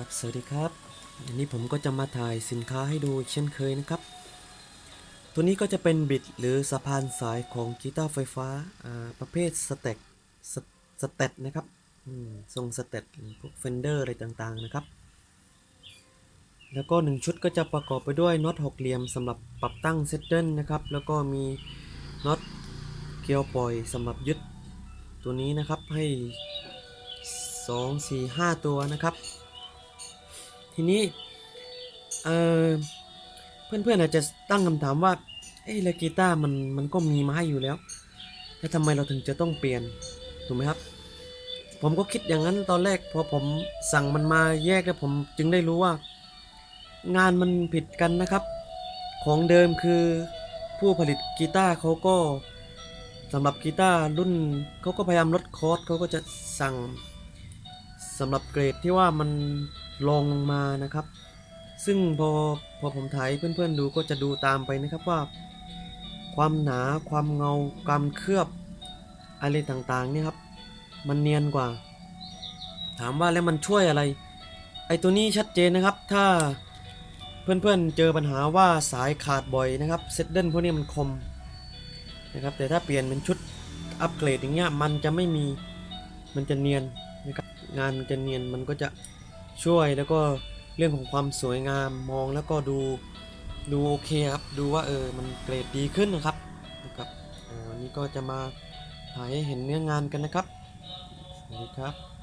ครับสวัสดีครับอันนี้ผมก็จะมาถ่ายสินค้าให้ดูเช่นเคยนะครับ ตัวนี้ก็จะเป็นบิดหรือสะพานสายของกีตาร์ไฟฟ้าประเภทสเต็กสสเต็ตนะครับทรงสเต็ตพวกเฟนเดอร์อะไรต่างๆนะครับ แล้วก็หนึ่งชุดก็จะประกอบไปด้วยน็อตหกเหลี่ยมสำหรับปรับตั้งเซตเดิลนะครับ แล้วก็มีน็อตเกลียวปล่อยสำหรับยึดตัวนี้นะครับให้ 2 4 5 ตัวนะครับ ทีนี้เออเพื่อนๆอาจจะตั้งคำถามว่า เอ้ยแล้วกีตาร์มันมันก็มีมาให้อยู่แล้ว แล้วทำไมเราถึงจะต้องเปลี่ยน ถูกไหมครับ ผมก็คิดอย่างนั้นตอนแรกพอผมสั่งมันมาแยกแล้วผมจึงได้รู้ว่า งานมันผิดกันนะครับ ของเดิมคือผู้ผลิตกีตาร์เขาก็สำหรับกีตาร์รุ่นเขาก็พยายามลดคอสเขาก็จะสั่งสำหรับเกรดที่ว่ามัน ลงลงมานะครับ ซึ่งพอพอผมถ่ายเพื่อนๆดูก็จะดูตามไปนะครับว่า ความหนาความเงาความเคลือบอะไรต่างๆเนี่ยครับ มันเนียนกว่า ถามว่าแล้วมันช่วยอะไร ไอตัวนี้ชัดเจนนะครับ ถ้าเพื่อนๆเจอปัญหาว่าสายขาดบ่อยนะครับเซตเดิลพวกนี้มันคมนะครับแต่ถ้าเปลี่ยนเป็นชุดอัปเกรดอย่างเงี้ยมันจะไม่มีมันจะเนียนนะครับงานมันจะเนียนมันก็จะ ช่วยแล้วก็เรื่องของความสวยงามมองแล้วก็ดูดูโอเคครับ ดูว่าเออมันเกรดดีขึ้นนะครับนะครับวันนี้ก็จะมาถ่ายให้เห็นเนื้องานกันนะครับสวัสดีครับ